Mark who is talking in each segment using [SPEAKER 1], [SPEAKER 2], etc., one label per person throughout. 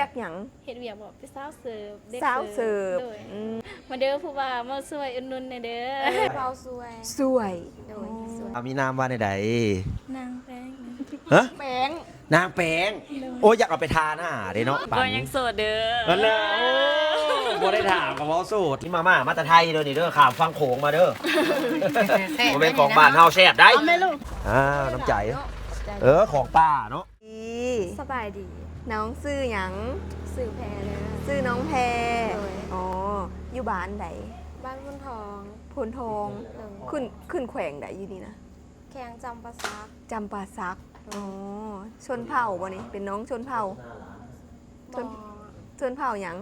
[SPEAKER 1] วียกหยัง
[SPEAKER 2] เฮ็ดเวียกบอกเป็นสาวเสิร์ฟด็ก
[SPEAKER 1] สาวเสิร์ฟ
[SPEAKER 2] โดย
[SPEAKER 1] อืม
[SPEAKER 2] มาเด้อผู้ว่ามาช่วยอุดหนุนหน่อยเด้อ
[SPEAKER 3] เบาสวย
[SPEAKER 1] สวย
[SPEAKER 3] โดยสวย
[SPEAKER 4] เอามีนามว่าใด
[SPEAKER 2] นางแป้ง
[SPEAKER 4] ๆฮะ
[SPEAKER 3] แป้ง
[SPEAKER 4] นางแป้งโอ้ยอยากเอาไปทานอาหารเด้เนาะ
[SPEAKER 2] ก็ยังโสดเด้อ
[SPEAKER 4] นั่นแหละโอ้บ่ได้ถามกับวอสูตรนี่มาม่ามาแตะไทยเด้อนี่เด้อข้ามฟังโขงมาเด้อบ่แม่นของบ้านเฮาแซ่บได้
[SPEAKER 2] เอาแม่ลูก
[SPEAKER 4] อ่าน้ำใจ เออของป้าเนาะ
[SPEAKER 1] ดี
[SPEAKER 3] สบายดี
[SPEAKER 1] น้องซื้อหยัง
[SPEAKER 3] สื่อแพรเลย
[SPEAKER 1] ซื้อน้องแพร
[SPEAKER 3] โดย
[SPEAKER 1] อ๋ออยู่บ้านใด
[SPEAKER 3] บ้านพุนทอง
[SPEAKER 1] พนทอง
[SPEAKER 3] หนึ่ง
[SPEAKER 1] ขึ้นขึ้นแขวงใดอยู่นี่นะ
[SPEAKER 3] แข่งจำปาซัก
[SPEAKER 1] จำปาซักอ๋อชนเผ่าบ่นี่เป็นน้องชนเผ่า
[SPEAKER 3] บ
[SPEAKER 1] ช
[SPEAKER 3] อน
[SPEAKER 1] ชนเผ่าหยัง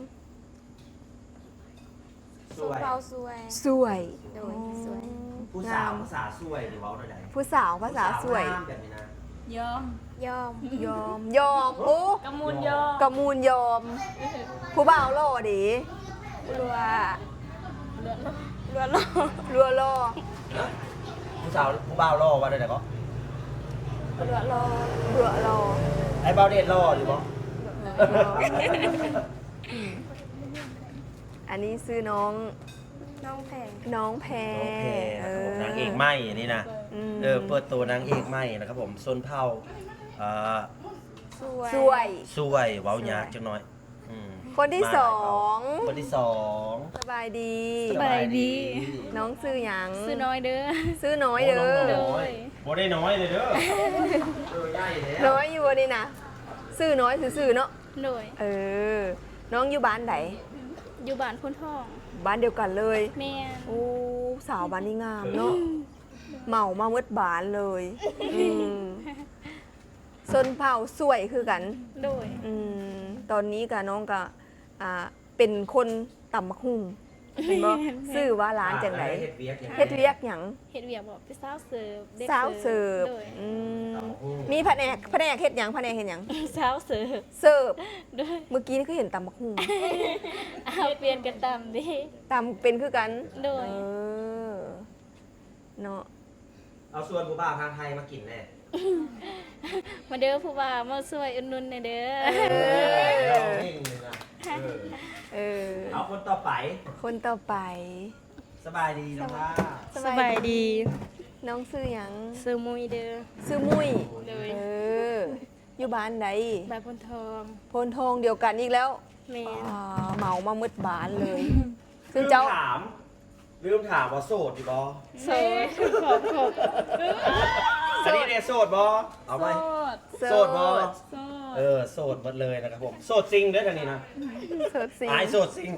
[SPEAKER 3] สุเบาสวย
[SPEAKER 1] สวย
[SPEAKER 3] โดยสวย
[SPEAKER 4] ผู้สาวภาษาสวยหรือเว้าใด
[SPEAKER 1] ผู้สาวภาษาสวย
[SPEAKER 4] งามแบบนี้นะ
[SPEAKER 2] ยอม
[SPEAKER 3] ยอม
[SPEAKER 1] ยอม ยอมโอ้
[SPEAKER 2] กำมูลยอม
[SPEAKER 1] กระมูลยอม ผู้บ่าวหล่อดี
[SPEAKER 3] รัว
[SPEAKER 2] เลือด
[SPEAKER 3] รัวโล
[SPEAKER 1] รัวหล่อ
[SPEAKER 4] ผู้สาวผู้บ่าวรอว่าใดๆก็
[SPEAKER 3] รัวโล
[SPEAKER 1] รัวหล่อ
[SPEAKER 4] ไอ้บ่าวเด็ดรออยู่บ่
[SPEAKER 1] อันนี้ซื้อน้อง
[SPEAKER 3] น้องแพง
[SPEAKER 1] น้องแพร
[SPEAKER 4] โอเคนางเอกใหม่อันนี้นะ
[SPEAKER 1] ม
[SPEAKER 4] เออเปิดตัวนางเอกใหม่นะครับผมซนเผาอ่า
[SPEAKER 3] สวย
[SPEAKER 1] สวย
[SPEAKER 4] สวยเว้ายากจังหน่อยอืม
[SPEAKER 1] คนที่
[SPEAKER 4] มา
[SPEAKER 1] สอง
[SPEAKER 4] คนที่สอง
[SPEAKER 1] สบายดี
[SPEAKER 2] สบาย ดี
[SPEAKER 1] น้องซื้อหยัง
[SPEAKER 2] ซื้อน้อยเด้อ
[SPEAKER 1] ซื้อน้อยเด้อ
[SPEAKER 2] โด
[SPEAKER 4] น้อย
[SPEAKER 2] ย
[SPEAKER 4] บ่ได้น้อยเลยเด้อเออใหญ่แล้ว
[SPEAKER 1] น้อยอยู่บ่นี่นะซื้อน้อยซื้อๆเนาะ
[SPEAKER 2] โดย
[SPEAKER 1] เออ น้องอยู่บ้านไหน
[SPEAKER 2] อยู่บ้านพ้นทอง
[SPEAKER 1] บ้านเดียวกันเลย
[SPEAKER 2] แม่น
[SPEAKER 1] โอ้สาวบ้านนี้งามเนาะ เหมามาเมดบานเลยอืมสนเผาสวยคือกัน
[SPEAKER 2] โดย
[SPEAKER 1] อืมตอนนี้กับน้องก็อ่าเป็นคนต่ำมักหุ่งเห็นบ่ซื้อว่าร้านจังไหน
[SPEAKER 4] เฮ็ดเวียกอย่าง
[SPEAKER 1] เฮ็ดเวียกหยัง
[SPEAKER 2] เฮ็ดเวียกบอกเป็นสาวเสิร์ฟด็ก
[SPEAKER 1] สาวเสิร์ฟ
[SPEAKER 2] โดย
[SPEAKER 1] อืมมีแผนกแผนกเฮ็ดหยังแผนกเฮ็ดหยัง
[SPEAKER 2] สาวเสิร์ฟ
[SPEAKER 1] เสิร์ฟ
[SPEAKER 2] โดย
[SPEAKER 1] เมื่อกี้นี่คือเห็นตำบักหุ่ง
[SPEAKER 2] เอาเปลี่ยนกันตามเดิ
[SPEAKER 1] ตำเป็นคือกัน
[SPEAKER 2] โด
[SPEAKER 1] เอยอเนาะ
[SPEAKER 4] เอาส่วนผู้บ่าวทางไทยมากินแน่
[SPEAKER 2] มาเด้อผู้ว่ามาช่วยอุดหนุนหน่อยเด้อ
[SPEAKER 4] เอาเร่งเลยนะเออ
[SPEAKER 1] เออ
[SPEAKER 4] เอาคนต่อไป
[SPEAKER 1] คนต่อไป
[SPEAKER 4] สบายดีน้องล่า
[SPEAKER 2] สบายดี
[SPEAKER 1] น้องซื้อหยัง
[SPEAKER 2] ซื้อมุยเด้อ
[SPEAKER 1] ซื้อมุ้ย
[SPEAKER 2] เลย
[SPEAKER 1] เออ อยู่บ้านใด
[SPEAKER 2] บายพนทอง
[SPEAKER 1] โพนทองเดียวกันอีกแล้ว
[SPEAKER 2] แม่น
[SPEAKER 1] อ่าเหมามามืดบานเลยซึ่ง
[SPEAKER 4] ลืม
[SPEAKER 1] เจ้า
[SPEAKER 4] ถาม ลืมถามว่าโสดดีบ่
[SPEAKER 2] โสดขอบขอบ
[SPEAKER 4] อันนี้เนี่ยโสดบ่เอาไหมโสดบ่
[SPEAKER 2] โสด
[SPEAKER 4] เออโสดหมดเลยนะครับผมโสดจริงเด้อทางนี้นะ
[SPEAKER 1] เสิร์ชสิ
[SPEAKER 4] อายโสดจริง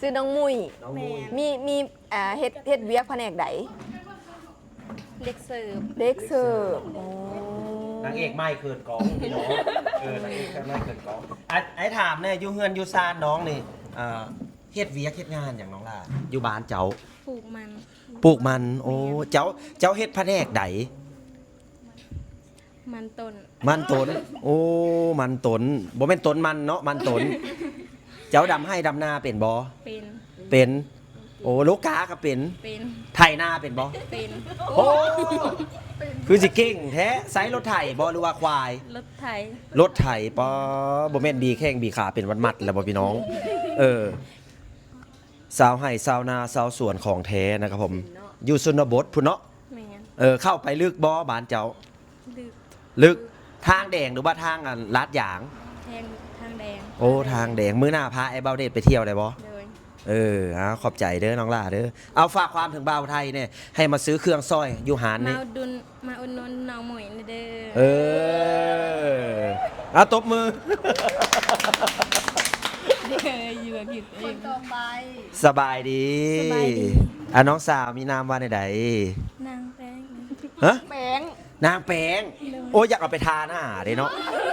[SPEAKER 1] ซื้อน้องมุ้ย
[SPEAKER 4] น้องมุ้ย
[SPEAKER 1] มีมีอ่าเฮ็ดเฮ็ดเวียกแผนกใด
[SPEAKER 2] เด็กเสิร์ฟ
[SPEAKER 1] เด็กเสิร์ฟอ๋อนา
[SPEAKER 4] งเอกไม่เกินกองพี่น้องเออนางเอกไม่เกินกองไอ้ไอ้ถามเนี่ยอยู่เฮือนอยู่ซานน้องนี่อ่า เฮ็ดเวียกเฮ็ดงานอย่างน้องล่ะอยู่บ้านเจ้า
[SPEAKER 2] ปลูกมัน
[SPEAKER 4] ปลูกมัน โอ้เจ้าเจ้าเฮ็ดแผนกใด
[SPEAKER 2] มันต้น
[SPEAKER 4] มันตน โอ้ มันตนบ่แม่นตนมันเนาะมันตน เจ้าดำให้ดำนาเป็นบ่
[SPEAKER 2] เป็น
[SPEAKER 4] เป็น โอ้ลูกกาก็เป็น
[SPEAKER 2] เป็น
[SPEAKER 4] ไถนาเป็นบ่
[SPEAKER 2] เป็น
[SPEAKER 4] โอ้คือสิเก่งแท้ไซส์รถไถบ่หรือว่าควาย
[SPEAKER 2] รถไถ
[SPEAKER 4] รถไถปอบ่แม่นบีแข้งบีขาเป็นวันมัดแล้วบ่พี่น้อง เออ สาวไห้สาวนาสาวสวนของแท้นะครับผม อยู่ชนบทพุ่นเนาะ
[SPEAKER 2] แม่น
[SPEAKER 4] เออเข้าไปลึกบ่บ้านเจ้า
[SPEAKER 2] ดึก
[SPEAKER 4] ลึกทางแดงหรือว่าทางอันลาดยาง
[SPEAKER 2] แทงทางแดง
[SPEAKER 4] โอ้ทางแดงมื้อหน้าพาไอ้เบาเดชไปเที่ยวได้บ่
[SPEAKER 2] โดย
[SPEAKER 4] เอออ่าขอบใจเด้อน้องล่าเด้อเอาฝากความถึงบ่าวไทยเนี่ยให้มาซื้อเครื่องสร้อยอยู่หาน
[SPEAKER 2] มา
[SPEAKER 4] นี่
[SPEAKER 2] อุดหนุนมาอุดหนุนน้องหมวยนี่เด้อ
[SPEAKER 4] เออเอาตบมือ
[SPEAKER 2] เด้ ออยู่กับผิดเอง
[SPEAKER 1] ต่อไป
[SPEAKER 4] สบายดี
[SPEAKER 2] สบายดี
[SPEAKER 4] อะน้องสาวมีนามว่าใด
[SPEAKER 2] นางแป้ง
[SPEAKER 4] ๆฮะ
[SPEAKER 1] แป้ง
[SPEAKER 4] นางแป้งโอ้ยอยากเอาไปทานอาหารเด้เนาะ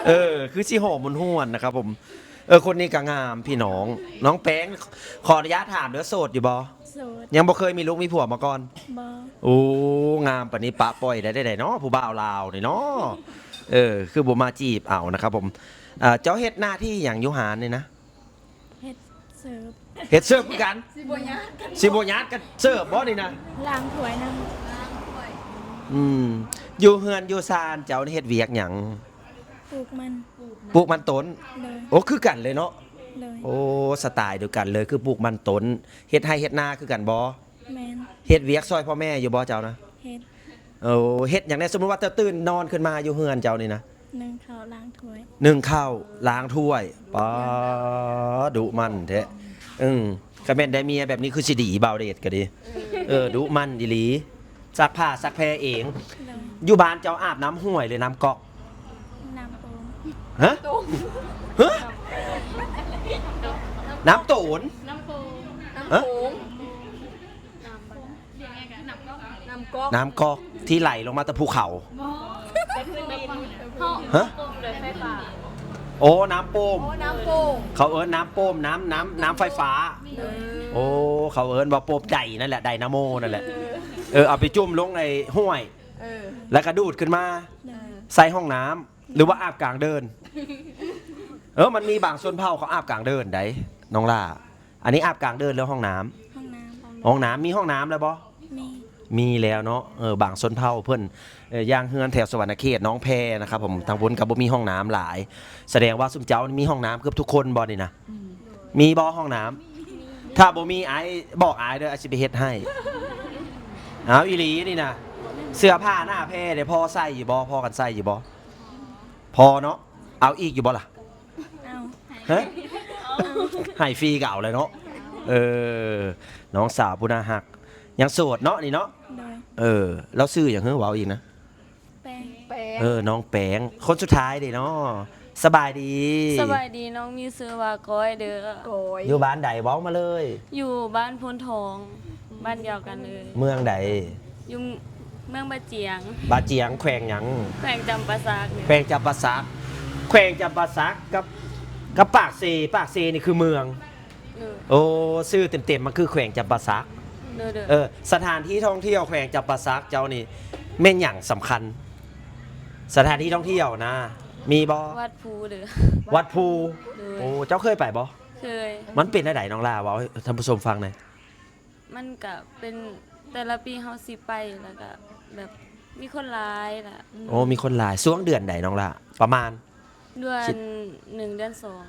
[SPEAKER 4] เออ คือสิหอมมุนห้วนนะครับผม เออ คนนี้ก็งามพี่น้อง น้องแป้งขออนุญาตถามเด้อโสดอยู่บ่
[SPEAKER 2] โสด
[SPEAKER 4] ยังบ่เคยมีลูกมีผัวมาก่อน
[SPEAKER 2] บ่
[SPEAKER 4] โอ้ งามปานนี้ปะปล่อยได้ได้ได้เนาะผู้บ่าวลาวนี่เนาะ เออ คือบ่มาจีบเอานะครับผมอ่าเจ้าเฮ็ดหน้าที่อย่างอยุหารนี่นะ
[SPEAKER 2] เฮ็ด เสิร์ฟ
[SPEAKER 4] เฮ็ดเสิร์ฟคือกันสิบ่ญาติสิบ่ญาติกันเสิร์ฟบ่นี่นะ
[SPEAKER 2] ล้างถ้วยนำ
[SPEAKER 4] อืมอยู่เฮือนอยู่ซานเจ้านี่เฮ็ดเวียกหยัง
[SPEAKER 2] เป
[SPEAKER 3] ลูกมัน
[SPEAKER 4] ปลูกมันต้น
[SPEAKER 3] เลย
[SPEAKER 4] โอ้คือกันเลยเนาะ
[SPEAKER 3] เลย
[SPEAKER 4] โอ้สไตล์เดียวกันเลยคือปลูกมันต้นเฮ็ดให้เฮ็ดนาคือกันบ่
[SPEAKER 3] แมน
[SPEAKER 4] เฮ็ดเวียกซอยพ่อแม่อยู่บ่เจ้านะ
[SPEAKER 3] เฮ็ด
[SPEAKER 4] โอ้เฮ็ดอย่างนี้สมมุติว่าเธอตื่นนอนขึ้นมาอยู่เฮือนเจ้านี่นะ
[SPEAKER 3] หนึ่งข้าวล้างถ้วย
[SPEAKER 4] นึ่งข้าวล้างถ้วยป๊าดุมันแท้อืมก็แม่นได้เมียแบบนี้คือสิดีเบาเดชก็ดี เออดุมันอีหลีซักผ้าซักแพรเอง
[SPEAKER 3] เลย
[SPEAKER 4] อยู่บ้านเจ้าอาบน้ำห้วยหรือน้ำก๊อก
[SPEAKER 3] น้ำโอม
[SPEAKER 4] ฮะฮะน้ำโตน
[SPEAKER 2] น้ำโพ
[SPEAKER 4] ฮะ
[SPEAKER 1] น้ำก๊อก
[SPEAKER 4] น้ำก๊อกที่ไหลลงมาตะภูเขา ฮะ
[SPEAKER 2] กลมเลยไฟฟ้า
[SPEAKER 4] โอ้น้ำโป้ม
[SPEAKER 1] โอ้น้ำโป่ง
[SPEAKER 4] เขาเอิ้นน้ำโป้มน้ำน้ำน้ำไฟฟ้า
[SPEAKER 1] เออ
[SPEAKER 4] โอ้เขาเอิ้นว่าโป้มใดนั่นแหละไดนาโมนั่นแหละเออเอาไปจุ่มลงในห้วย
[SPEAKER 1] เออ
[SPEAKER 4] แล้วก็ดูดขึ้นมา
[SPEAKER 3] เลย
[SPEAKER 4] ใส่ห้องน้ำหรือว่าอาบกลางเดิน เออมันมีบางส่วนเผ่าเขาอาบกลางเดินได้น้องล่า อันนี้อาบกลางเดินแล้วห้องน้ำ
[SPEAKER 3] ห้องน้ำ
[SPEAKER 4] ห้องน้ำมีห้องน้ำแล้วบ่
[SPEAKER 3] มี
[SPEAKER 4] มีแล้วเนาะเออบางส่วนเผ่าเพิ่นเออย่างเฮือนแถวสวรรณเขตน้องแพนะครับผมทางบนกับบ่มีห้องน้ำหลาย แสดงว่าซุมเจ้านี่มีห้องน้ำเกือบทุกคนบ่นี่นะมีบ่ห้องน้ำถ้าบ่มีไอ้บอกไอ้เด้ออาสิไปเฮ็ดให้เอาอีหลีนี่นะเสื้อผ้าหน้าแพรเดี๋ยวพอใส่อยู่บ่พอกันใส่อยู่บ่พอเนาะเอาอีกอยู่บ่ล่ะ
[SPEAKER 3] เอา
[SPEAKER 4] ฮะ ให้ฟรีเก่าเลยเนาะ เออ น้องสาวผู้น่าฮัก ยังโสดเนาะนี่เนาะ
[SPEAKER 3] เลย
[SPEAKER 4] เออ แล้วซื้ออย่างเฮ้ยเว้าอีกนะ
[SPEAKER 3] แป้ง
[SPEAKER 1] แป้ง
[SPEAKER 4] เออ น้องแปงคนสุดท้ายเด้เนาะสบายดี
[SPEAKER 2] สบายดีน้องมีซื้อว่าก้อยเด้อ
[SPEAKER 1] โกย
[SPEAKER 4] อยู่บ้านใดเว้ามาเลย
[SPEAKER 2] อยู่บ้านพนทอง บ้านเดียวกันเลย
[SPEAKER 4] เมืองใด
[SPEAKER 2] อยู่เมืองบะเจียง
[SPEAKER 4] บาเจียงแขวงหยัง
[SPEAKER 2] แขวงจำปาซากเนี่ย
[SPEAKER 4] แขวงจำปาสักแขวงจำปาสักกับกับปากเซ ปากเซนี่คือเมือง
[SPEAKER 2] เออ
[SPEAKER 4] โอ้ชื่อเต็มๆมันคือแขวงจำปาสัก
[SPEAKER 2] เด้อเด้อ
[SPEAKER 4] เออสถานที่ท่องเที่ยวแขวงจำปาสักเจ้านี่แม่นอย่างสำคัญ สถานที่ท่องเที่ยวนะ มีบ่
[SPEAKER 2] วัดภูเด้อ
[SPEAKER 4] วัดภู
[SPEAKER 2] เด้อ
[SPEAKER 4] โอ้เจ้าเคยไปบ่
[SPEAKER 2] เคย
[SPEAKER 4] มันเป็นได้ไหนน้องลาเว้าให้ท่านผู้ชมฟังหน่อย
[SPEAKER 2] มันก็เป็นแต่ละปีเฮาสิไปแล้วก็แบบมีคนหลายล่ะ
[SPEAKER 4] โอ้มีคนหลายช่วงเดือนใดน้องละประมาณ
[SPEAKER 2] เดือนหนึ่งเดือนสอง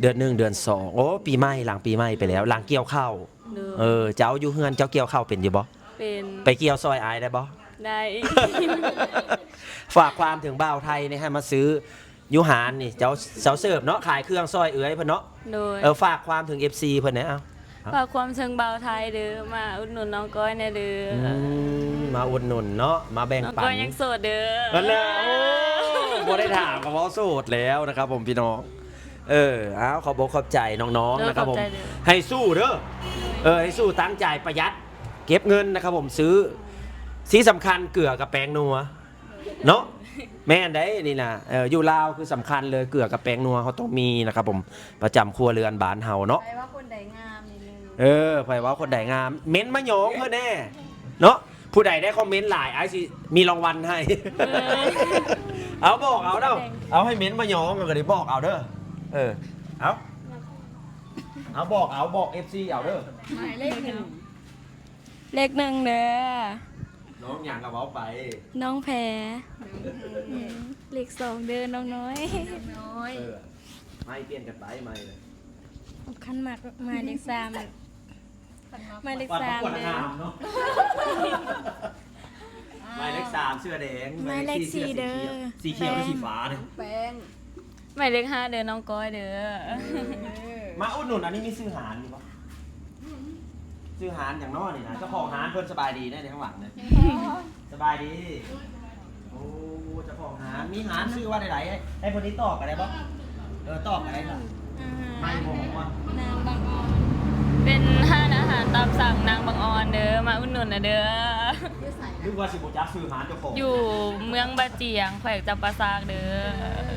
[SPEAKER 4] เดือนหนึ่งเดือนสองโอ้ปีใหม่หลังปีใหม่ไปแล้ว หลังเกี่ยวข้าว
[SPEAKER 2] เด้อ
[SPEAKER 4] เออเจ้าอยู่เฮือนเจ้าเกี่ยวข้าวเป็นอยู่บ่
[SPEAKER 2] เป็น
[SPEAKER 4] ไปเกี่ยวซอยอายได้บ่
[SPEAKER 2] ได้
[SPEAKER 4] ฝากความถึงบ่าวไทยนี่ให้มาซื้ออยูหานนี่เจ้าเสาเสิร์ฟเนาะขายเครื่องซอยเอื้อยเพิ่นเนาะ
[SPEAKER 2] โดย
[SPEAKER 4] เออฝากความถึง FC เพิ่นนะเอา
[SPEAKER 2] ฝากความเชิงเบาไทยเด้อมาอุดหนุนน้องก้อยแน่เด้ออ
[SPEAKER 4] อืมมาอุดหนุนเนาะมาแบ่ง
[SPEAKER 2] น้อง
[SPEAKER 4] ปั
[SPEAKER 2] ก้อนยยังโสดเด้อ
[SPEAKER 4] นั่นแหละโอ้บ่ได้ถามกับว่าโสดแล้วนะครับผมพี่น้อง เออเอาขอบอกขอบใจน้องๆนะครับผม
[SPEAKER 2] เด้อขอบใจเด้อ
[SPEAKER 4] ให้สู้เด้อ เออให้สู้ตั้งใจประหยัด เก็บเงินนะครับผมซื้อสีสำคัญเกลือกับแป้งนัวเนาะแม่นได้นี่นะเอออยู่ลาวคือสำคัญเลยเกลือกับแป้งนัวเขาต้องมีนะครับผมประจำครัวเรือนบ้านเฮาเนาะ
[SPEAKER 1] ใครว่าคนใดงามนิดนึง
[SPEAKER 4] เออไผว่าคนใดงาม เม้นต์มาหยองเพื่อแน่ เนาะผู้ใดได้คอมเมนต์หลายไอ้สิมีรางวัลให้ เอาบอกเอาเด้อเอาให้เม้นต์มาหยองก็ได้บอกเอาเด้อ เออ เอาเอาบอกเอาบอก FC เอาเด้อ
[SPEAKER 1] หมายเลขหนึ่ง
[SPEAKER 3] เลขหนึ่งเด้อ
[SPEAKER 4] น้องอย่างกับเว้าไป
[SPEAKER 3] น้องแพรเลขสองเด้อน้องน้อย
[SPEAKER 1] น้อย
[SPEAKER 4] เออไม่เปลี่ยนกันไปไม่เลย
[SPEAKER 3] ขั้นมากมาเลขสามหมายเลข
[SPEAKER 4] วัน
[SPEAKER 3] สาม
[SPEAKER 4] ประกวด
[SPEAKER 3] เด้
[SPEAKER 4] งา
[SPEAKER 3] อ
[SPEAKER 4] มเนาะหมายเลขสามเสื้อแดง
[SPEAKER 3] หมายเลขสี่เด้อ
[SPEAKER 4] สีเขียวหรือสีฟ้าเนี่ย
[SPEAKER 1] แป้ง
[SPEAKER 2] หมายเลขห้าเด้อน้องก้อยเด้อ
[SPEAKER 4] มาอุดหนุนอันนี้มีซื้อหารอยู่ปะซื้อหารอย่างน้อยนี่นะเจ้าของหารเพิ่นสบายดีแน่ในข้างหลังเนี่ยสบายดี โอ้เจ้าของหารมีหารชื่อว่าใดๆให้ให้คนนี้ตอบกันได้ปะเออตอบกันได้ปะไม่ผมว่า
[SPEAKER 3] นางบางออน
[SPEAKER 2] เป็นห้านอาหารตามสั่งนางบางออนเด้อมาอุดหนุนนะเด้อ
[SPEAKER 4] นึกว่าสิบุจักซื้อหารเจ้าของ
[SPEAKER 2] อยู่เมืองบะเจียงแขวงจำปาซากเด้อ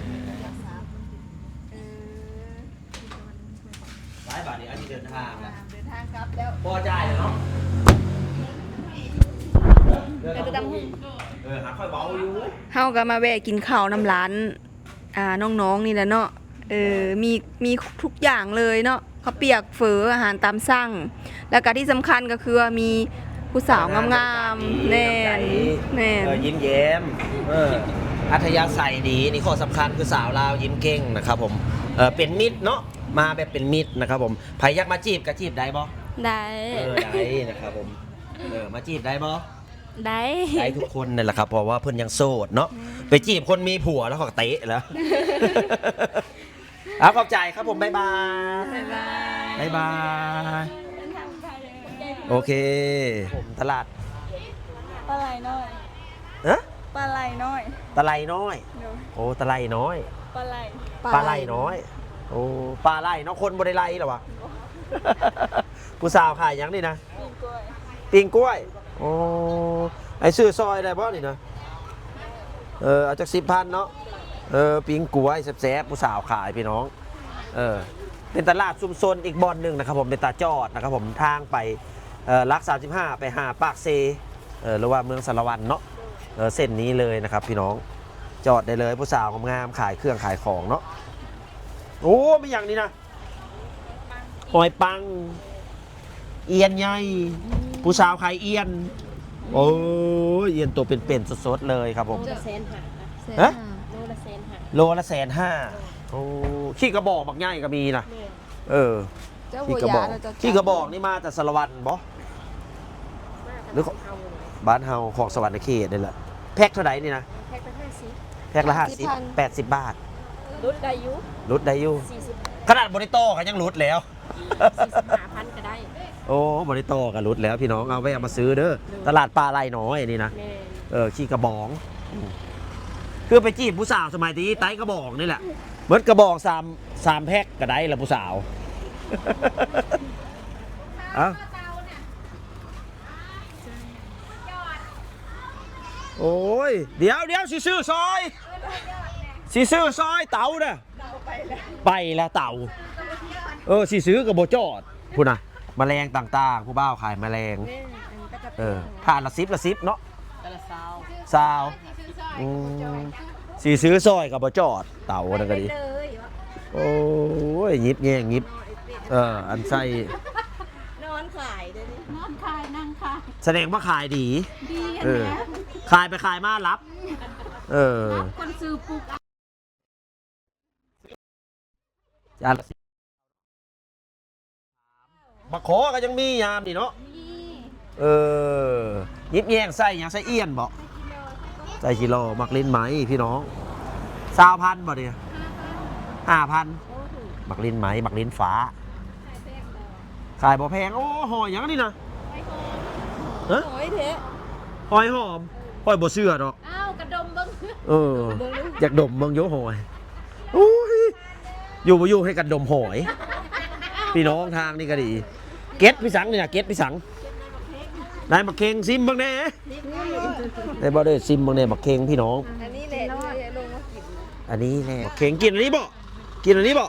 [SPEAKER 4] บาทนี้อันนี้เดินทางแล้ว
[SPEAKER 1] เดินทางครับแล้ว
[SPEAKER 4] พอใจายเลยเนาะเออ
[SPEAKER 1] เดี๋ยวจะดำ
[SPEAKER 4] เออหาค่อยเบาอยู่
[SPEAKER 1] เฮาก็มาแวะกินข้าวน้ำร้านอ่าน้องๆนี่แหละเนาะเออมีมีทุกอย่างเลยเนาะข้าวเปียกเฝออาหารตามสั่ง แล้วก็ที่สำคัญก็คือว่ามีผู้สาวงามๆแน่นแน่น
[SPEAKER 4] เออยิ้มแย้มเอออัธยาศัยดีนี่ข้อสำคัญคือสาวลาวยิ้มเก่งนะครับผม เออเป็นมิตรเนาะมาแบบเป็นมิตรนะครับผมใครอยากมาจีบก็จีบได้บ่
[SPEAKER 3] ได้
[SPEAKER 4] เออได้นะครับผมเออมาจีบได้บ่
[SPEAKER 3] ได้
[SPEAKER 4] ได้ทุกคนนั่นแหละครับเพราะว่าเพิ่นยังโสดเนาะไปจีบคนมีผัวแล้วเขาก็เตะแล้วเอาขอบใจครับผมบ๊ายบาย
[SPEAKER 3] บ๊ายบาย
[SPEAKER 4] บ๊ายบายโอเคผมตลาด
[SPEAKER 3] ปลาไหลน้อย
[SPEAKER 4] เอ๊ะ
[SPEAKER 3] ปลาไหลน้อย
[SPEAKER 4] ตะไลน้อย โอ้ตะไลน้อย
[SPEAKER 3] ปลาไหล
[SPEAKER 4] ปลาไหลน้อย โอ้ปลาไหลเนาะคนบริไลเหรอวะ ผู้สาวขายหยังนี่นะ
[SPEAKER 3] ปีกล้วย
[SPEAKER 4] ปิงกล้วย โอ้ไอซื้อซอยได้บ่นี่นะเออ เอาจากสิบพันเนาะ เออ ปิงกล้วยแซ่บๆผู้สาวขายพี่น้อง เออ เป็นตลาดซุมซนอีกบอนหนึ่งนะครับผมเป็นตาจอดนะครับผมทางไปเอ่อลัก35ไปหาปากเซ เออหรือว่าเมืองสารวันเนาะ เออเส้นนี้เลยนะครับพี่น้อง จอดได้เลยผู้สาวงามๆขายเครื่องขายของเนาะโอ้ไม่อย่างนี้นะหอยปัง เอียนใหญ่ผู้สาวขายเอียน โอ้ยเอียนตัวเป็นๆสดๆเลยครับผม
[SPEAKER 5] จะเซนหา
[SPEAKER 4] ฮะ
[SPEAKER 5] โลละเซนหา
[SPEAKER 4] โลละแสนห้าโอ้ขี้กระบอกบักง่ายก็มีนะเออ
[SPEAKER 1] เจ้า
[SPEAKER 4] ขี้
[SPEAKER 1] หัว
[SPEAKER 4] กระบ
[SPEAKER 1] ยา
[SPEAKER 4] อก
[SPEAKER 1] เราจะ
[SPEAKER 4] ขี้กระบอกนี่มาแต่สารวันบ่หรือของบ้านเฮาของสวรรค์เขตนี่แหละแพ็คเท่าไหร่นี่นะ
[SPEAKER 5] แพ็คละห้าสิบ
[SPEAKER 4] แพ็คละห้าสิบแปดสิบบาท
[SPEAKER 5] ลดได้อยุ
[SPEAKER 4] ลดได้อยู่
[SPEAKER 5] สี่สิบ
[SPEAKER 4] ขนาดบริโตเขายังลดแล้ว
[SPEAKER 5] สี่สิบห้าพันก็ได้
[SPEAKER 4] โอ้บริโตก็ลดแล้วพี่น้องเอาไว้เอามาซื้อเด้อตลาดปลาไหลน้อยนี่นะ
[SPEAKER 5] แม่
[SPEAKER 4] เออขี้กระบองอืมคือไปจีบผู้สาวสมัยนี้ไต้กระบอกนี่แหละเหมือนกระบอกสามสามแพ็คก็ได้ละผู้สาว เอ้า โอ้ย เดี๋ยวเดี๋ยวสิซื้อซอยสิซื้อซอยเต่าเน่ะไปแล้วเต่า เออสิซื้อกับโบจอดพูดนะแมลงต่างๆ ผู้บ้าวขายแมลง เออผ่านละซิบละซิบเนาะ
[SPEAKER 5] แต่ละซาว
[SPEAKER 4] ซาวอืมสีซื้อซอยกับบจอด เต่านั่นก็ดี โอ้ยยิบแย่งยิบ เออ อันใส่
[SPEAKER 5] นอนขายเดี๋ยวนี้นอนขายนั่งขาย
[SPEAKER 4] แสดงว่าขายดี
[SPEAKER 5] ดีกัน
[SPEAKER 4] เออ
[SPEAKER 5] นะ
[SPEAKER 4] ขายไปขายมารับ เออ
[SPEAKER 5] คนซื้อปลูก
[SPEAKER 4] จานละสิบมาขอก็ยังมียามนี่เนาะ เออ ยิบแย่งใส่หยังใส่เอี้ยนบอกใส่กิโลมักลิ้นไหมพี่น้องสาวพันบ่เนี่ยห้าพันมักลิ้นไหมมักลิ้นฟ้าขายบ่แพง โอ้หอยหยังนี่นะฮะ
[SPEAKER 1] โอ้ยเทะ
[SPEAKER 4] หอยหอม หอยบ่เชื่อดอก
[SPEAKER 5] อ้าวกระดมเบิ้ง
[SPEAKER 4] เออ อยากดมเบิ่งโยหอยโอ้ยอยู่บ่อยู่ให้กันดมหอย พี่น้องทางนี่ก็ดี เก็ตพี่สังนี่นะเก็ตพี่สังได้มาเค็งซิมเบ้างแน่ได้บ่ได้ซิมเบ้างแน่มาเค็งพี่น้อง
[SPEAKER 1] อันนี้แหละที่ลงมากิน
[SPEAKER 4] อันนี้แหละมาเค็งกินอันนี้บ่กินอันนี้บ่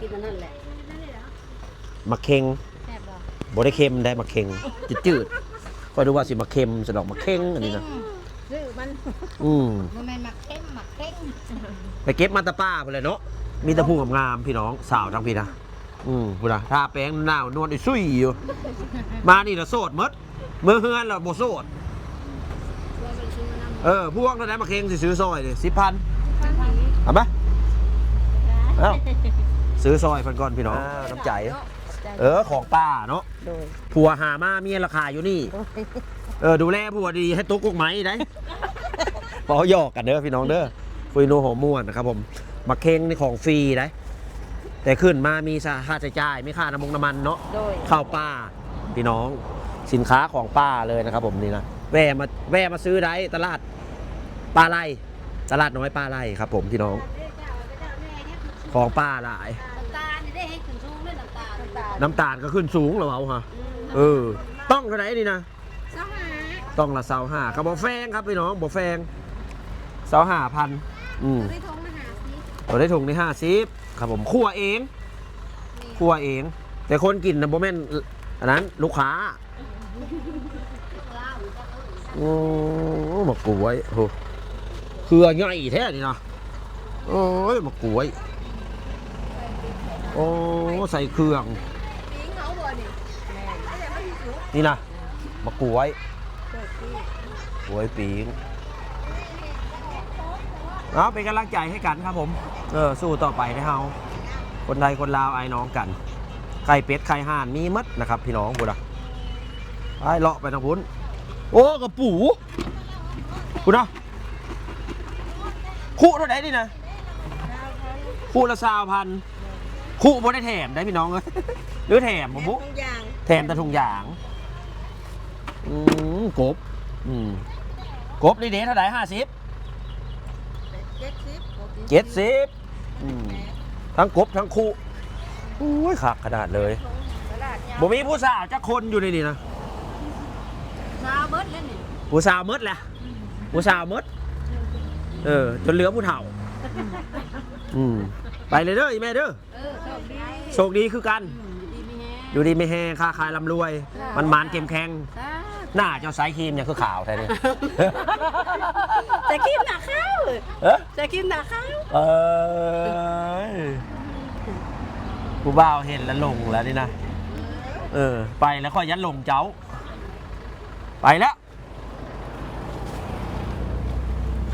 [SPEAKER 5] กินอันนั่นแหละ
[SPEAKER 4] มาเค็ง
[SPEAKER 5] แซ่บบ่
[SPEAKER 4] บ่ได้เค็มได้มาเค็งจืดๆ ก็ดูว่าสิมาเค็มสะดอกมาเค็งอันนี้นะ
[SPEAKER 5] ซื้อมัน
[SPEAKER 4] อืม
[SPEAKER 5] มันแม่นหมักเข้มหมักเข่ง
[SPEAKER 4] ไปเก็บมาตะป้าไปเลยเนาะมีแตะพูงามๆพี่น้องสาวทั้งพี่นะอืมพูดนะทาแป้งหนาวนวลไอ้ซุยอยู่ มานี่ละโสดหมดเมื่อเฮือนเราบ่โสดเออพวกนั้นได้มาเค็งสิซื้อซอยเลยสิบพันเอาไหม เอ้า ซื้อซอยเพันก่อนพี่น้องน้ำใจ เออของป้าเนาะ ผัวหามาเมียราคาอยู่นี่เออดูแลผัวดีให้ตุ๊กกุกไหมได้ พอหยอกกันเด้อพี่น้องเด้อคุยโนหอมม่วนนะครับผมมาเค็งนี่ของฟรีนะแต่ขึ้นมามีค่าใช้จ่ายมีค่าน้ำมงน้ำมันเนาะ
[SPEAKER 5] โดย
[SPEAKER 4] ข้าวป้าพี่น้องสินค้าของป้าเลยนะครับผมนี่นะแวะมาแวะมาซื้อได้ตลาดปลาไหลตลาดน้อยปลาไหลครับ ผมพี่น้อง ของป้าหลาย
[SPEAKER 5] น้ำตาล
[SPEAKER 4] น้ำตาลก็ขึ้นสูงเหรอวะฮะเออ ต้องเท่าไหร่นี่นะ
[SPEAKER 5] สหา
[SPEAKER 4] ต้องละเสาห้ากับบอแฟงครับพี่น้องบอแฟงเสาห้าพันอืม
[SPEAKER 5] ได้ทงมาหาสิ
[SPEAKER 4] เราได้ถุงในห้าสิบครับผมคั่วเองคั่วเอง แต่คนกินนะโบแม่นอันนั้นลูกค้าโอ้หมกกล้วยโหเครือใหญ่แท้นี่นะโอ้ยหมกกล้วย โอ้ ใส่เครื่อง
[SPEAKER 1] ปิ้งเอาบ่นี่
[SPEAKER 4] นี่นะมะกล้วยกล้วยปีงเอาเป็นกำลังใจให้กันครับผม เออ สู้ต่อไปนะเฮาคนไทยคนลาวไอ้น้องกัน ไข่เป็ดไข่ห่านมีหมัดนะครับ พี่น้องบุดะไปเลาะไปทางพุ้น โอ้กระปูบุดะคู่เท่าไหร่นี่นะคู่ละสาวพันคู่บ่ได้แถมได้พี่น้องเอ้ยหรือแถมบ่บุ
[SPEAKER 5] ทุกอย่าง
[SPEAKER 4] แถมแต่ถุงยาง อืมกบ อืมกบนี่เด้เท่าไหร่ห้าสิบ
[SPEAKER 5] เจ็ดสิบ
[SPEAKER 4] เจ็ดสิบอืมทั้งกบทั้งคู่อุ้ยขักขนาดเลยบ่มีผู้สาวจักคนอยู่ในนี่นะ
[SPEAKER 5] ชาวเบิดแล้วนี่
[SPEAKER 4] ผู้สาวหมดแหละผู้สาวหมดเออ จนเหลือผู้เฒ่า อืมไปเลยเด้ออีแม่เด้อ
[SPEAKER 5] เออโชคดี
[SPEAKER 4] โชคดีคือกัน
[SPEAKER 5] ดีไม่แห้ง
[SPEAKER 4] อยู่ดีไม่แห้งค้าขายลำรวย มันมานเกมแข็ง
[SPEAKER 5] จ้า
[SPEAKER 4] หน้าเจ้าสายครีมเนี่ยคือขาวแท้เนี่ย
[SPEAKER 5] จะกินหนักข้าว
[SPEAKER 4] เอ๊ะ
[SPEAKER 5] จะกินหนักข้าว
[SPEAKER 4] เอ้ยผู้บ่าวเห็นแล้วหลงแล้วนี่นะ เออ ไปแล้วค่อยยันหลงเจ้า ไปแล้ว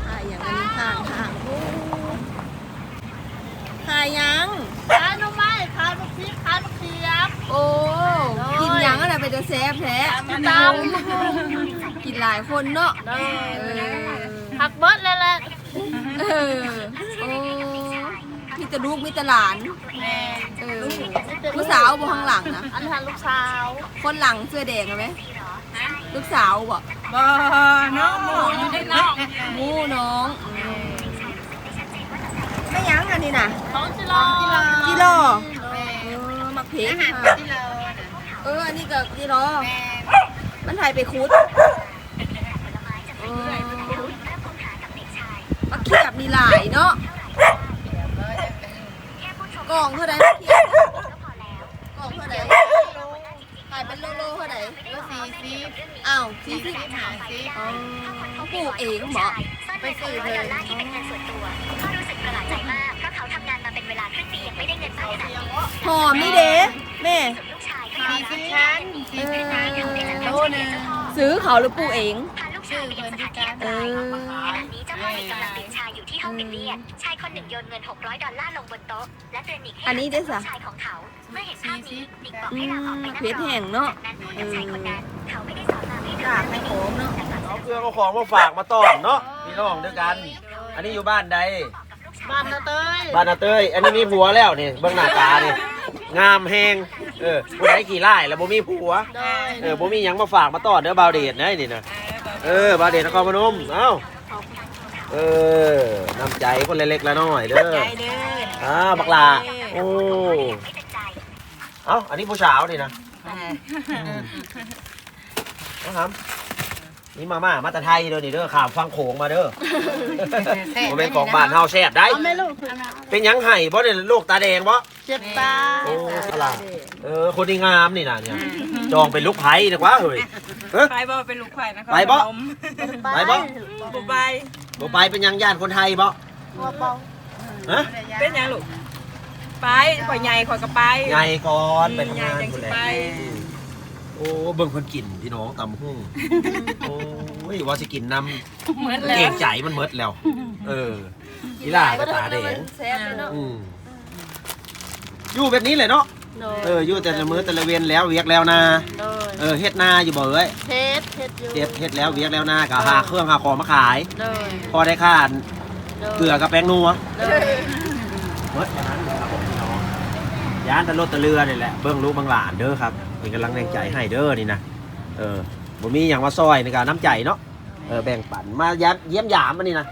[SPEAKER 1] ถ่ายอย่างอันนี้ห่างห่างถ่ายยัง
[SPEAKER 5] ขายหน่อไม้ขายมะพริกขายมะเขือ
[SPEAKER 1] โอ้กินยังอะไรไป จะแซ่บแท้
[SPEAKER 5] มาต
[SPEAKER 1] กินหลายคนเนาะเออ
[SPEAKER 5] ผักเบิดเลยแหละ
[SPEAKER 1] เออโอ้มีแต่ลูกมีแต่หลาน
[SPEAKER 5] แม่
[SPEAKER 1] เออผู้สาวบ่ข้างหลังนะ
[SPEAKER 5] อันทันลูกสาว
[SPEAKER 1] คนหลังเสื้อแดงเห็นไหมลูกสาวบ่
[SPEAKER 5] บ่น้องหมูอยู่ในน้อง
[SPEAKER 1] หมูน้องไม่ยั้งอันนี้นะ
[SPEAKER 5] ของจิโล
[SPEAKER 1] กิโล
[SPEAKER 5] แม่
[SPEAKER 1] เออมักเพช
[SPEAKER 5] อาหาร
[SPEAKER 1] ค่ะ
[SPEAKER 5] จิโล
[SPEAKER 1] เออ อันนี้ก็กิโลมันไทยไปคุดเออมักเขียบนี่หลายเนาะกล่องเท่าไหร่มักเขียบกล่องเท่าไหร่ขายเป็นโลโลเท่าไหร่
[SPEAKER 5] ก็สี่สิบ
[SPEAKER 1] อ้าวสี่สิบ
[SPEAKER 5] ห้าสิบ
[SPEAKER 1] อ๋อเขาปลูกเองเหรอ
[SPEAKER 5] ไปซื้อเลย
[SPEAKER 6] ดอลลาร์ที่เป็นเงินส่วนตัวก็รู้สึกประหลาดใจมากเพราะเขาทำงานมาเป็นเวลาครึ่งปียังไม่ได้เงินมากขนาดนี้
[SPEAKER 1] หอมนี่เด้แม่
[SPEAKER 6] ลูกชายก็
[SPEAKER 5] สี่สิบชั้นสี่สิบชั้นโลนึง
[SPEAKER 1] ซื้อเขาหรือปลูกเอง
[SPEAKER 6] พาลูกชายไปยังสถานที่ทำ
[SPEAKER 1] เองา
[SPEAKER 6] น
[SPEAKER 1] อ
[SPEAKER 6] ขณะนี้เจ้าพ่อเอกกำลังดื่มชาอยู่ที่ห้องปิดเลียดชายคนหนึ่งโยนเงิน 600 ดอลลาร์ลงบนโต๊ะ และเตือนนิกให้
[SPEAKER 1] อันนี้ได้สะ
[SPEAKER 6] ลูกชายของเขา เมื่อเห็นภาพนี้นิกบอกให้ลาออกไปนั่ง
[SPEAKER 1] เพชรแห้งเนาะ
[SPEAKER 6] จากนั้นพูดกับชายคนนั้นเขาไม่ได้สอนมาให้
[SPEAKER 1] กากไม่หอมเนาะ
[SPEAKER 4] เอาเครื่องเอาของมาฝากมาต้อนเนาะพี่น้องด้วยกัน อันนี้อยู่บ้านใด
[SPEAKER 5] บ้านนาเต้ย
[SPEAKER 4] บ้านนาเต้ย อันนี้มีผัวแล้วนี่เบื้องหน้าตานี่งามแหง เออผู้ใดขี่ไล่แล้วบ่มีผัว
[SPEAKER 5] โดย
[SPEAKER 4] เออบ่มีหยังมาฝากมาต้อนเด้อบาวเดชนะนี่นะเออบาวเดชนครพนมเอ้าเออน้ำใจคนเล็กๆละน้อยเด้อ
[SPEAKER 5] ใจเด้อ
[SPEAKER 4] อ่าบักลาโอ้
[SPEAKER 6] ไม่เป็นใจ
[SPEAKER 4] เอ้าอันนี้ผู้สาวนี่นะนะครับ นี่มาม่ามาแตะไทยเด้อนี่เด้อข่าวฟังโขงมาเด้อบ่แม่นของบ้านเฮาแซ่บได้
[SPEAKER 5] เอาไหม่ลูก
[SPEAKER 4] เป็นหยังไห้บ่เนี่ยโรคตาแดงบ่
[SPEAKER 5] เจ็บตา
[SPEAKER 4] โอ้ตลาดเออคนที่งามนี่นะเนี่ยจองเป็นลูกไผ่ดีกว่าเฮ้ยเอ้ย
[SPEAKER 7] ไปบ่เป็นลูกไข่นะคะ
[SPEAKER 4] ไปบ่
[SPEAKER 7] ผม
[SPEAKER 4] ไปบ่
[SPEAKER 7] บ่ไป
[SPEAKER 4] บ่ไปเป็นหยังย่านคนไทยบ่
[SPEAKER 5] หัวเบา
[SPEAKER 4] ฮะ
[SPEAKER 7] เป็นหยังลูก ไปข่อยใหญ่ข่อยก็ไป
[SPEAKER 4] ไงก่อนเป็น
[SPEAKER 7] ไง
[SPEAKER 4] งาน
[SPEAKER 7] จัง
[SPEAKER 4] คน
[SPEAKER 7] สิ
[SPEAKER 4] แหละ
[SPEAKER 7] ไป
[SPEAKER 4] โอ้เบิ่งคนกินพี่น้องตำหุ่งโอ้ยว่าสิกินน้ำ
[SPEAKER 7] เหมือน
[SPEAKER 4] เกร
[SPEAKER 7] แล้ว
[SPEAKER 4] งใจมันเมดแล้ว เออกีฬาก็ตาแดง
[SPEAKER 1] แซ่บเลยเนาะ
[SPEAKER 4] อืมอยู่แบบนี้เลยเนาะ
[SPEAKER 5] โดย
[SPEAKER 4] เอออยู่แต่ละมื้อแต่ละเวียนแล้วเวียกแล้วนา
[SPEAKER 5] โดย
[SPEAKER 4] เออเฮ็ดนาอยู่บ่เอ้ย
[SPEAKER 5] เพชรเพชรอยู่
[SPEAKER 4] เฮ็ดเฮ็ดแล้วเวียกแล้วนาก็หาเครื่องหาของมาขาย
[SPEAKER 5] โดย
[SPEAKER 4] พอได้ค่า
[SPEAKER 5] โดย
[SPEAKER 4] เกลือกับแป้งนัว
[SPEAKER 5] โดย
[SPEAKER 4] เบิดอันนั้นครับผมพี่น้องย่านตะรถตะเรือนี่แหละเบิ่งลูกเบิ่งหลานเด้อครับ เป็นกำลังแรงใจให้เด้อนี่นะเออบ่มีหยังมาซอยในการน้ำใจเนาะเออแบ่งปันมายัดเยี่ยมยามมันนี่นะ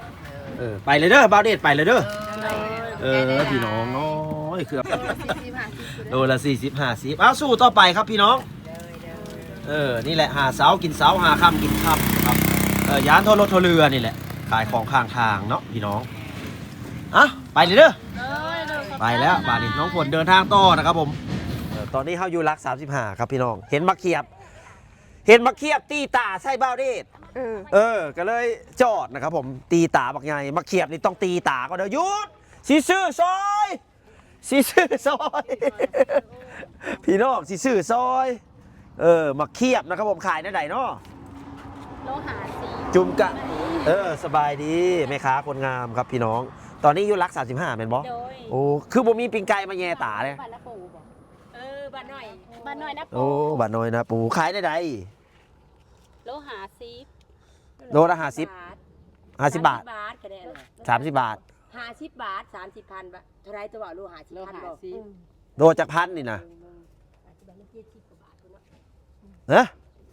[SPEAKER 4] เออไปเลยเด้อบ่าวเดชไปเลยเด้อเออพี่น้องน้อยคือโลละสี่สิบห้าสิบเอาสู้ต่อไปครับพี่น้องเออนี่แหละหาเสากินเสาหาค่ำกินค่ำครับเออยานโทรรถโทรเรือนี่แหละขายของข้างทางเนาะพี่น้องอะไปเลยเด้อไปแล้วบาดนี้น้องฝนเดินทางต่อนะครับผมเออ ตอนนี้เขาอยู่รัก35 ครับพี่น้อง เห็นมะเขียบ เห็นมะเขียบตีตาใช่บ้าวเดช
[SPEAKER 1] เออ
[SPEAKER 4] เออ ก็เลยจอดนะครับผมตีตาบักใหญ่มะเขียบนี่ต้องตีตาก็เดี๋ยวหยุดสีซื่อซอยสีซื่อซอย พี่น้องสีซื่อซอย เออมะเขียบนะครับผมขายในไหนเนาะ
[SPEAKER 5] โลหะสี
[SPEAKER 4] จุ่มกะ เออ สบายดีแม่ค้าคนงามครับพี่น้อง ตอนนี้อยู่รัก35เป็นบ่
[SPEAKER 5] โดย
[SPEAKER 4] โอ้คือบ่มีปิงไก่มาแย่ตาเลย
[SPEAKER 5] บ้านละปูบ่เออ บ้านน้อยบ้านน้อยนะปู
[SPEAKER 4] โอ้บาทน้อยนะปูขายได้ใด
[SPEAKER 5] โลหะสี
[SPEAKER 4] โลละ50 50บาท
[SPEAKER 5] บาทก็ได้เลย
[SPEAKER 4] 30บาท
[SPEAKER 5] ห้าสิบบาทสามสิบพันบาทเท่าไรตัวโลหะสิบพันบ่
[SPEAKER 4] โลจากพันนี่นะ
[SPEAKER 5] เจ็ดสิบกว่าบาทตัวเนาะ
[SPEAKER 4] ฮะ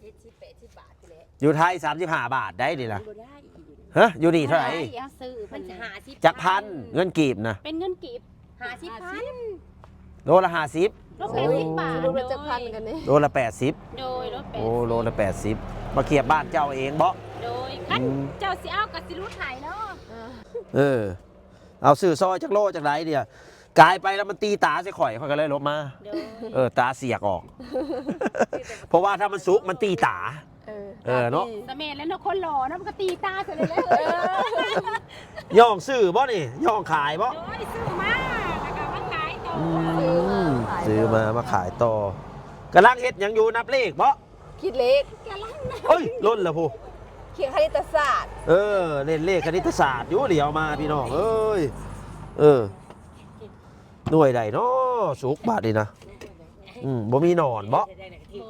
[SPEAKER 5] เจ็ดสิบแปดสิบบาทตัวแหละ
[SPEAKER 4] อยู่ไทย35บาทได้นี่ล่ะ
[SPEAKER 5] บ่ได้อีก
[SPEAKER 4] ฮะอยู่นี่เท่าไหร่
[SPEAKER 5] เอาซื้อมันจะห้าสิบ
[SPEAKER 4] จากพันเงินกีบนะ
[SPEAKER 5] เป็นเงินกีบห้าสิบพัน
[SPEAKER 4] โลละ50
[SPEAKER 5] ลบ แปดสิบบาท
[SPEAKER 1] รู้ว่าจะพันกันนี่
[SPEAKER 4] โลละ 80
[SPEAKER 5] โดยลบแปด
[SPEAKER 4] โอ้โลละ 80 มาเขียบบ้านเจ้าเองบ่
[SPEAKER 5] โดยขั้น
[SPEAKER 4] อืม
[SPEAKER 5] เจ้าสิเอากับสิรู้ไทยเนาะ
[SPEAKER 4] เออ เอาซื้อซอยจากโลจากไรเดียกลายไปแล้วมันตีตาใส่ข่อยเขาก็เลยลบมา
[SPEAKER 5] โดย
[SPEAKER 4] เออ ตาเสียกออก เพราะว่าถ้ามันสุกมันตีตา
[SPEAKER 1] เออ
[SPEAKER 4] เออเนาะ
[SPEAKER 5] สมัยแล้วเนาะคนหล่อเนาะมันก็ตีตาเสร็จเลยเลย
[SPEAKER 4] ย่องซื้อบ่นี่ย่องขายบ่
[SPEAKER 5] โดยซื้อมาแล้วก็มาขายต่อ
[SPEAKER 4] อื
[SPEAKER 5] อ
[SPEAKER 4] ม ซื้อมามาขายต่อกำลังเฮ็ดหยังอยู่นับเลขบ่
[SPEAKER 1] คิดเลข
[SPEAKER 4] เอ้ยล้นแล้วผู้
[SPEAKER 1] เขียนคณิตศาสตร์
[SPEAKER 4] เออเล่นเลขคณิตศาสตร์อยู่เดี๋ยวมาพี่น้องเอ้ยเออหน่วยใดเนาะสุกบาทนี่นะอืมบ่มีหนอนบ่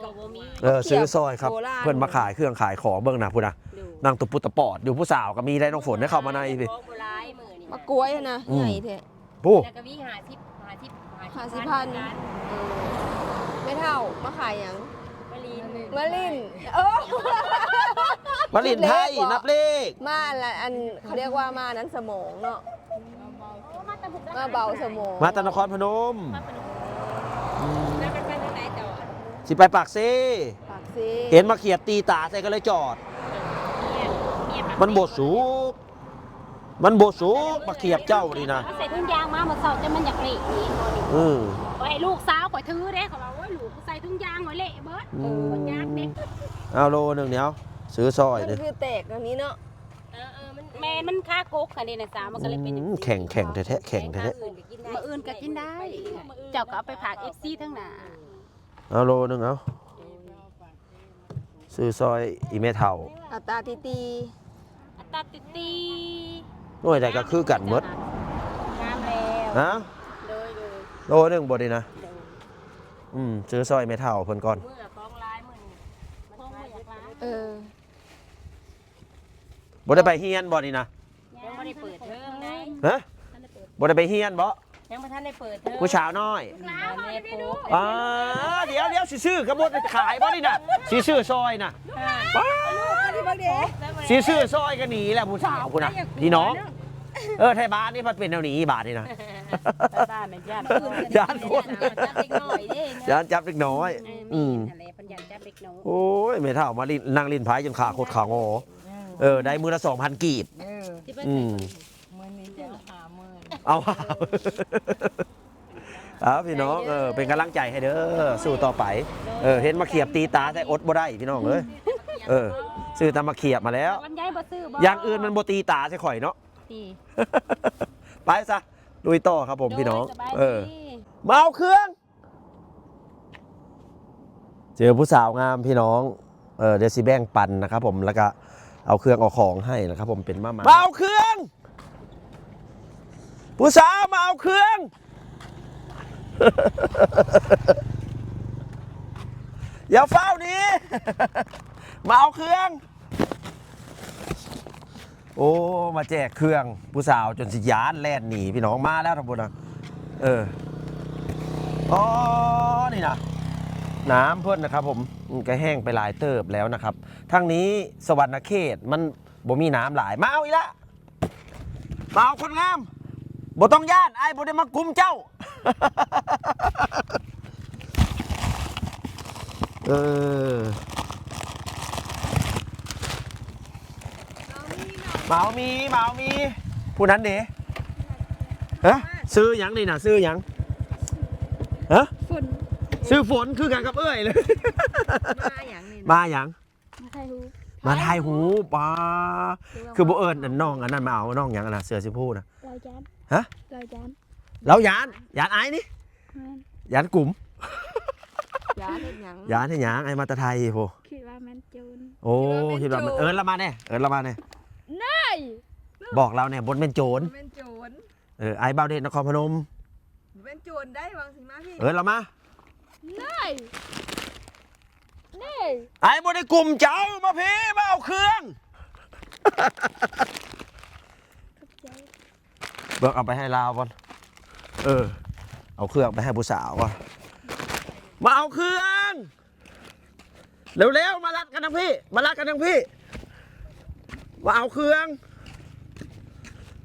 [SPEAKER 5] ก็บ่มี
[SPEAKER 4] เออซื้อซอยครับ เพื่อนมาขายเครื่องขายของเบิ่งนะพูดนะนางตุปุตตะปอดอยู่ผู้สาวก็มีได้น้องฝนได้เข้ามาในพี่
[SPEAKER 5] ของโบราณมื้อนี่
[SPEAKER 1] มากล้วยนะ
[SPEAKER 4] อืม
[SPEAKER 1] ใหญ่แท้
[SPEAKER 4] ผู้
[SPEAKER 5] แล้วก็มี50 50
[SPEAKER 1] ห้าสิบ พันเออไม่เท่ามาขายหยัง
[SPEAKER 5] มะลิน
[SPEAKER 1] มะลินเออ
[SPEAKER 4] มาลินไทย
[SPEAKER 1] เลขบ่
[SPEAKER 4] นับเลข
[SPEAKER 1] มาละอันเขาเรียกว่ามานั้นสมองเนาะมาเบาสมอง
[SPEAKER 4] มาตะนครพนม
[SPEAKER 5] แล้วมันไปทางไหนต่อ
[SPEAKER 4] สิไปปากเซ
[SPEAKER 1] ปากซี
[SPEAKER 4] เห็นมาเขียบตีตาใส่ก็เลยจอดมันบดสูก มันบดสูกมาเขียบเจ้านี่นะ
[SPEAKER 5] เอาใส่ถุงยางมามาเสาจะมันอยากเละนี่
[SPEAKER 4] อืม
[SPEAKER 5] ไว้ให้ลูกสาวข่อยถือเด้เขาบอกว่าลูกใส่ถุงยางไว้เละเบิด
[SPEAKER 4] อื
[SPEAKER 5] เอ
[SPEAKER 4] ม
[SPEAKER 5] อยางเด็ก
[SPEAKER 4] เอาโลหนึ่งเนี้ยซื้อซอย
[SPEAKER 1] มัน
[SPEAKER 4] เลย
[SPEAKER 1] คือแตกตรงนี้เนาะ
[SPEAKER 5] เออเออมันแม่มันค่าโกกค่ะนี่นะสาวมันก็เลยเป็น
[SPEAKER 4] อืมแข่งแข่งแท้ๆแข่งแท้
[SPEAKER 5] มาอื่นก็กินได้ เจ้าก็เอาไปฝาก FC ทั้งหน้า
[SPEAKER 4] ๆเอาโลหนึ่งเอาซื้อซอยอีเมเท่า
[SPEAKER 1] อัตราตีตี
[SPEAKER 5] อัตราติตี
[SPEAKER 4] หน่วยใดก็คือกันหมด
[SPEAKER 5] งามแล้ว
[SPEAKER 4] นะ
[SPEAKER 5] โดยโดย
[SPEAKER 4] โลหนึ่งบดดีนะ
[SPEAKER 5] โดย
[SPEAKER 4] อืมซื้อซอยเมเท่าเพิ่นก่อน
[SPEAKER 5] มือละกองลายมือนี่มันคงบ่อยากล้าง
[SPEAKER 1] เออ
[SPEAKER 4] บ่ได้ไปเฮียนบ่นี่นะ
[SPEAKER 5] ยังไม่ได้เปิดเทอมไง
[SPEAKER 4] ฮะบ่ได้ไปเฮียนบ่
[SPEAKER 5] ยังไม่ทันได้เปิดเทอม
[SPEAKER 4] ผู้สาวน้อย
[SPEAKER 5] ล้างมาได้ดู
[SPEAKER 4] อ่าเดี๋ยวเดี๋ยวสิซื้อกระบดไปขายบ่นี่น่ะสิซื้อซอยน่ะป้าสิซื้อซอยก็หนีแหละผู้สาวพุ่นน่ะพี่น้อง เออไทยบ้านนี่พัดเป็นแนวนี้บาทนี่นะ
[SPEAKER 5] บ้านแม่ย่าน
[SPEAKER 4] ย่านคน
[SPEAKER 5] จับเล็กน้อยเด้
[SPEAKER 4] ย่านจับเล็กน้อยอืม
[SPEAKER 5] ทะเลพันยันจับเล็กน้อย
[SPEAKER 4] โอ้ยไม่เท่ามาลินนั่งลินพายจนขาโคตรขางอเออได้มือละสองพันกีบอืมเอาเอาพี่น้องเออเป็นกำลังใจให้เด้อสู้ต่อไปเออเห็นมาเขียบตีตาแต่อดบ่ได้พี่น้องเอ้ยเออซื้อตามมาเขียบมาแล้ว
[SPEAKER 5] ลำไยบ่ซื้อบ่
[SPEAKER 4] อย่างอื่นมันบ่ตีตาใช่ข่อยเนาะ
[SPEAKER 5] ดี
[SPEAKER 4] ไปซะลุยต่อครับผมพี่น้อง
[SPEAKER 5] โดยสบาย
[SPEAKER 4] เออ
[SPEAKER 5] ดี
[SPEAKER 4] มาเอาเครื่อง เจอผู้สาวงามพี่น้อง เออเดี๋ยวสิแบ่งปันนะครับผมแล้วก็เอาเครื่องเอาของให้นะครับผมเป็นมามามาเอาเครื่อง ผู้สาวมาเอาเครื่อง อย่าเฝ้าหนี้ มาเอาเครื่อง โอ้ มาแจกเครื่องผู้สาวจนสิยานแล่นหนีพี่น้องมาแล้วทั้งหมดนะเอออ๋อนี่นะน้ำเพิ่อนนะครับ ผมก็แห้งไปหลายเติบแล้วนะครับทางนี้สวรรณเขตมันบ่มีน้ำหลายมาเอาอีกละมาเอาคนงามบ่ต้องย่านไอ้บ่ได้มากุมเจ้า เออ เมามีเมามีผู้นั้นเด้ฮะซื้อหยังนี่น่ะซื้อหยังฮะ
[SPEAKER 3] ฝุ่น
[SPEAKER 4] ซื้อฝนคือกันกับเอ้ยเลย
[SPEAKER 1] มาอย่างนี้
[SPEAKER 4] มาหยัง
[SPEAKER 3] ไม่ใช่รู้
[SPEAKER 4] มาทายหูปลาคือบ่เอิญอันน้องอันนั้นมาเอาน้องหยังอันน่ะเสือสิพูนะ
[SPEAKER 3] ลอยจาน
[SPEAKER 4] ฮะ
[SPEAKER 3] ลอยจาน
[SPEAKER 4] แล้วยานยานไอ้นี่
[SPEAKER 3] แม่น
[SPEAKER 4] ยานกลุ่ม
[SPEAKER 1] ยย้านเฮ็ดหยัง
[SPEAKER 4] ยานให้หยังไอ้มาแตะไทยโห
[SPEAKER 3] คิดว่าแม่นโจร
[SPEAKER 4] โอ้
[SPEAKER 1] คิ
[SPEAKER 4] คิด
[SPEAKER 1] ด
[SPEAKER 4] ว่า
[SPEAKER 1] ว่า
[SPEAKER 4] มัน
[SPEAKER 1] เป็นโจร
[SPEAKER 4] เอิญละมาแน่เอิญละมาแน่
[SPEAKER 3] ได้
[SPEAKER 4] บอกเราเนี่ยบนเป็นโจร
[SPEAKER 1] เป็นโจร
[SPEAKER 4] เออไอ้เบาเดชนครพนม
[SPEAKER 1] เป็นโจรได้วางสิมาพี่
[SPEAKER 4] เอิญละมา
[SPEAKER 3] ได้นี่
[SPEAKER 4] ไอ้บนในกลุ่มเจ้ามาพี่มาเอาเครื่อง
[SPEAKER 3] ขอบใจ
[SPEAKER 4] เบิกเอาไปให้ลาวก่อนเออ เอาเครื่องไปให้ผู้สาวก่อนมาเอาเครื่องเร็วๆมารัดกันทั้งพี่ มารัดกันทั้งพี่ มาเอาเครื่อง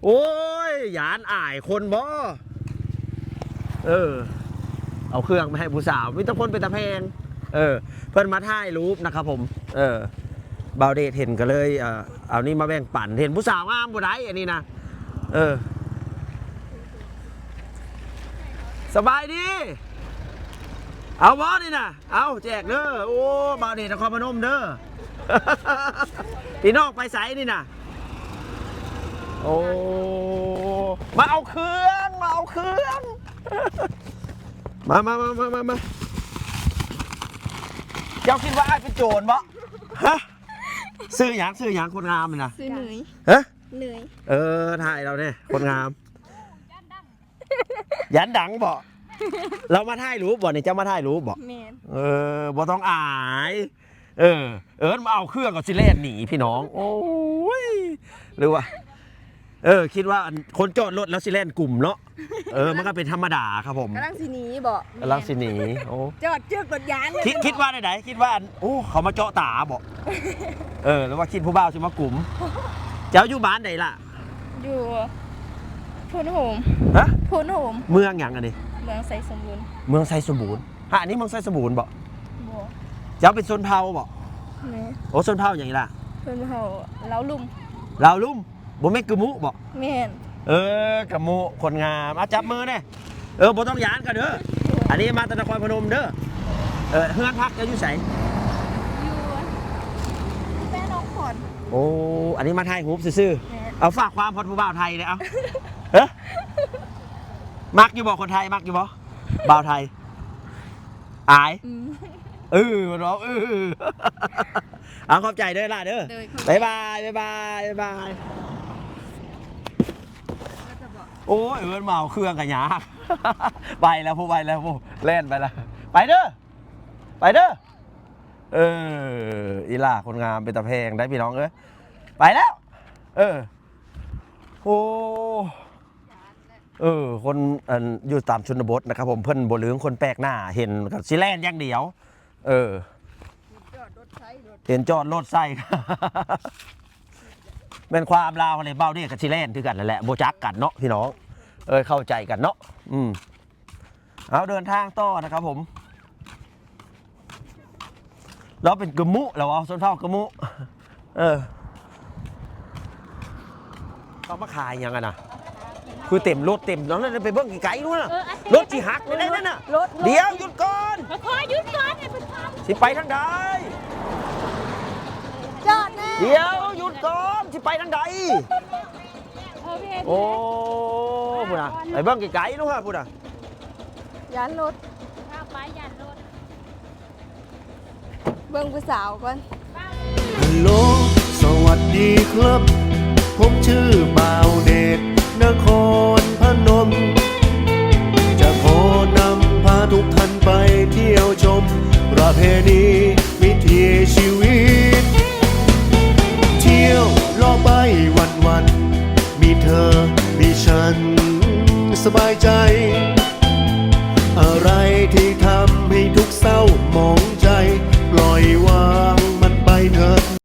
[SPEAKER 4] โอ้ยหยานอายคนบ่เออ เอาเครื่องไปให้ผู้สาวมิตรพลเป็นตะเพงเออ เพิ่นมาถ่ายรูปนะครับผม เออบาวเดทเห็นก็เลยเออเอานี่มาแบ่งปันเห็นผู้สาวงามบ่ได้อันนี้นะเออ สบายดีเอาบอนี่นะเอาแจกเด้อ โอ้ บาวเดทนครพนมเด้อ พี่น้องไปใสนี่นะโอ้ มาเอาเครื่อง มาเอาเครื่อง มามามามามามาเจ้าคิดว่าไอ้ายเป็นโจรบ่ฮะซื้อหยังซื้อหยังคนงามนี่นะ
[SPEAKER 3] ซื้อเหนื่อย
[SPEAKER 4] ฮะ
[SPEAKER 3] เหนื่อย
[SPEAKER 4] เออถ่ายเราเนี่ยคนงาม ยันดังบ่เรามาถ่ายรูปบ่นี่เจ้ามาถ่ายรูปบ่
[SPEAKER 3] แม่น
[SPEAKER 4] เออบ่ต้องอาย เออ เอิญมาเอาเครื่องกับซิเลนหนีพี่น้อง โอ้ยหรือว่า เออ คิดว่าคนจอดรถแล้วซิเลนกลุ่มเนาะเออ มันก็เป็นธรรมดาครับผม
[SPEAKER 1] กำลังสิหนีบ่
[SPEAKER 4] กำลังสิหนีโอ้
[SPEAKER 1] จอดเจือกรถยานเลย
[SPEAKER 4] คิดคิดว่าไหนๆคิดว่าอันโอ้เขามาเจาะตาบอกเออหรือว่าคิดผู้บ่าวสิมากลุ่มเจ้าอยู่บ้านไหนล่ะ
[SPEAKER 3] อยู่พูนโฮม
[SPEAKER 4] ฮะ
[SPEAKER 3] พูนโฮม
[SPEAKER 4] เมืองหยังอันนี้
[SPEAKER 3] เมืองไซสมบูรณ์
[SPEAKER 4] เมืองไซสมบูรณ์ฮะอันนี้เมืองไซสมบูรณ์บอก
[SPEAKER 3] บ่
[SPEAKER 4] เจ้าเป็นชนเผ่าบอก
[SPEAKER 3] แม่
[SPEAKER 4] โอ้ชนเผ่าอย่างนี้ล่ะ
[SPEAKER 3] เพิ่นเฮาเล้าลุ่ม
[SPEAKER 4] ลาวลุ่มบ่แม่นกะมุบอก
[SPEAKER 3] แม่น
[SPEAKER 4] เออกะมุคนงามอะจับมือเนี่ยเออบ่ต้องหยานกันเด้ออันนี้มาตะนครพนมเด้อเออเฮือนพักจะอยู่ไส
[SPEAKER 3] อยู่แม่น้องขอน
[SPEAKER 4] โอ้อันนี้มาถ่ายรูปซื่อ
[SPEAKER 3] แม่
[SPEAKER 4] ๆเอาฝากความพอดผู้บ่าวไทยเลยเอาเฮ้มักอยู่บ่คนไทยมักอยู่บ่บ่าวไทยอาย
[SPEAKER 3] อืม
[SPEAKER 4] เออมันบอกเออเอาขอบใจเด้อล่ะเด้อ
[SPEAKER 3] บ๊า
[SPEAKER 4] ยบายบ๊ายบายบ๊ายบายโอ้ยเอินเมาเครื่องกันยาไปแล้วผู้ไปแล้วผู้เล่นไปแล้วไปเด้อไปเด้อเอออีล่าคนงามเป็นตะเพงได้พี่น้องเอ้ยไปแล้ว เออโอ้เออ คนอยู่ตามชนบทนะครับผมเพิ่อนบลืงคนแปลกหน้าเห็นกับสิแลนอย่างเดียว เออเห็นจอดรถใส่เป็นความลาวอะไรเบ้าเนี่ยกับชิเลนคือกันนั่นแหละโบจักกันเนาะพี่น้อง เออเข้าใจกันเนาะอืมเอาเดินทางต่อนะครับผม เราเป็นกระมุเราเอาส้นเท่ากระมุ เออเขามาขายยังไงนะ คือเต็มรถเต็มน้องนั่นไปเบิ้งไกลๆนู่นน่ะรถจีหักเลยนะนั่นน่ะเดี๋ยวหยุดก่อน
[SPEAKER 3] ขอหยุดก่อนเนี่ยเพิ่นพา
[SPEAKER 4] สิไปทางใด
[SPEAKER 3] จอดแน่
[SPEAKER 4] เดี๋ยวหยุดก่อนสิไปทางใด
[SPEAKER 3] โอเค
[SPEAKER 4] โอ้พูดนะไปเบิ้งไกลๆนู่นฮะพูดนะ
[SPEAKER 1] ยานรถ
[SPEAKER 3] ถ้าไปยันรถ
[SPEAKER 1] เบิ่งผู้สาวก่อน
[SPEAKER 8] ฮัลโหล สวัสดีครับ ผมชื่อบ่าวเดช นครพนม จะขอนำพาทุกท่านไปเที่ยวชม ประเพณีวิถีชีวิต เที่ยวล่อไปวันวัน มีเธอ มีฉัน สบายใจ